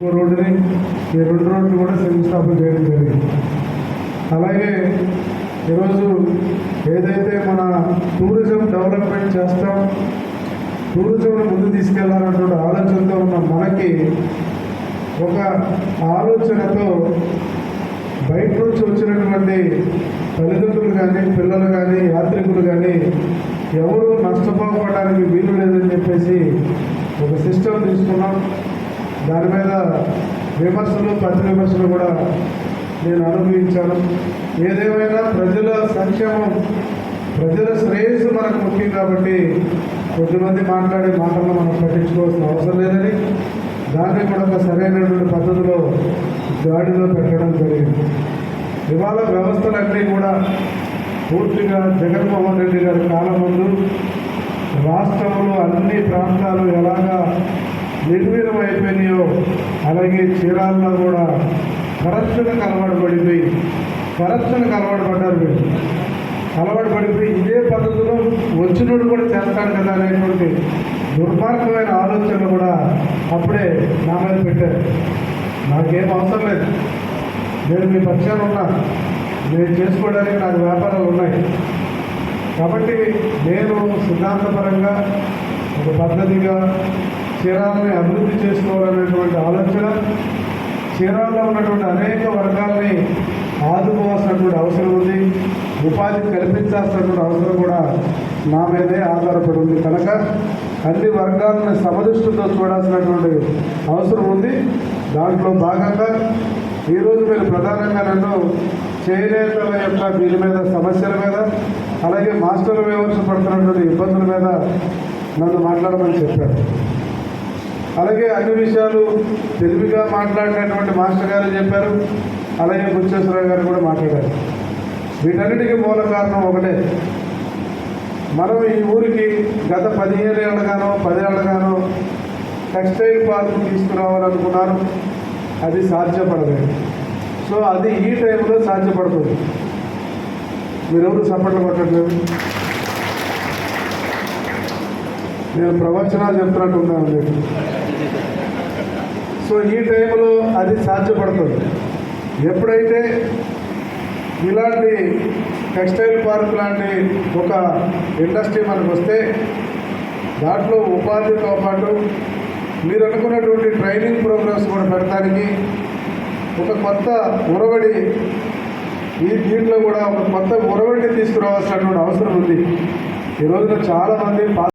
రోడ్డుని ఈ రెండు రోడ్లు కూడా శంకుస్థాపన చేయడం జరిగింది. అలాగే ఈరోజు ఏదైతే మన టూరిజం డెవలప్మెంట్ చేస్తాం టూరిజంను ముందు తీసుకెళ్ళాలన్నటువంటి ఆలోచనతో ఉన్న మనకి ఒక ఆలోచనతో బయట నుంచి వచ్చినటువంటి తల్లిదండ్రులు కానీ పిల్లలు కానీ యాత్రికులు కానీ ఎవరు నష్టపోకపోవడానికి వీలు లేదని చెప్పేసి దాని మీద విమర్శలు ప్రతి విమర్శలు కూడా నేను అనుభవించాను. ఏదేమైనా ప్రజల సంక్షేమం ప్రజల శ్రేయస్సు మనకు ముఖ్యం కాబట్టి కొద్దిమంది మాట్లాడే మాటలను మనం పట్టించుకోవాల్సిన అవసరం లేదని దాన్ని కూడా ఒక సరైనటువంటి పద్ధతిలో గాడిలో పెట్టడం జరిగింది. ఇవాళ వ్యవస్థలన్నీ కూడా పూర్తిగా జగన్మోహన్ రెడ్డి గారి కాలం ముందు రాష్ట్రంలో అన్ని ప్రాంతాలు ఎలాగా నిర్వీర్యం అయిపోయినాయో అలాగే చీరాల్లో కూడా కరప్షన్కి అలవాటు పడిపోయి కరప్షన్కి అలవాటు పడ్డారు మీరు అలవాటు పడిపోయి ఇదే పద్ధతిలో వచ్చినోడు కూడా చేస్తాడు కదా అనేటువంటి దుర్మార్గమైన ఆలోచనలు కూడా అప్పుడే నా మీద పెట్టారు. నాకేం అవసరం లేదు. నేను మీ పక్షాన ఉన్నా. నేను చేసుకోవడానికి నాకు వ్యాపారాలు ఉన్నాయి. కాబట్టి నేను సిద్ధాంతపరంగా ఒక పద్ధతిగా చీరాలని అభివృద్ధి చేసుకోవాలనేటువంటి ఆలోచన చీరాల్లో ఉన్నటువంటి అనేక వర్గాలని ఆదుకోవాల్సినటువంటి అవసరం ఉంది. ఉపాధి కల్పించాల్సినటువంటి అవసరం కూడా నా మీదే ఆధారపడి ఉంది. కనుక అన్ని వర్గాలను సమదృష్టితో చూడాల్సినటువంటి అవసరం ఉంది. దాంట్లో భాగంగా ఈరోజు మీరు ప్రధానంగా నన్ను చేనేతల యొక్క దీని మీద సమస్యల మీద అలాగే మాస్టర్లు వ్యవస్థ పడుతున్నటువంటి ఇబ్బందుల మీద నన్ను మాట్లాడమని చెప్పారు. అలాగే అన్ని విషయాలు తెలివిగా మాట్లాడినటువంటి మాస్టర్ గారు చెప్పారు. అలాగే బుచ్చేశ్వరరావు గారు కూడా మాట్లాడారు. వీటన్నిటికీ మూల కారణం ఒకటే. మనం ఈ ఊరికి గత పదిహేను ఏళ్ళగానో పదేళ్ళగానో టెక్స్టైల్ పార్క్ తీసుకురావాలనుకున్నారు అది సాధ్యపడలేదు. సో అది ఈ టైంలో సాధ్యపడుతుంది. మీరెవరు సపోర్ట్లు కొట్టట్లేదు? నేను ప్రవచనాలు చెప్తున్నట్టు ఉన్నాను మీకు. సో ఈ టైంలో అది సాధ్యపడుతుంది. ఎప్పుడైతే ఇలాంటి టెక్స్టైల్ పార్క్ లాంటి ఒక ఇండస్ట్రీ మనకు వస్తే దాంట్లో ఉపాధితో పాటు మీరు అనుకున్నటువంటి ట్రైనింగ్ ప్రోగ్రామ్స్ కూడా పెడతానికి ఒక కొత్త ఉరవడి ఈ దీంట్లో కూడా ఒక కొత్త ఉరవడిని తీసుకురావాల్సినటువంటి అవసరం ఉంది. ఈ రోజున చాలామంది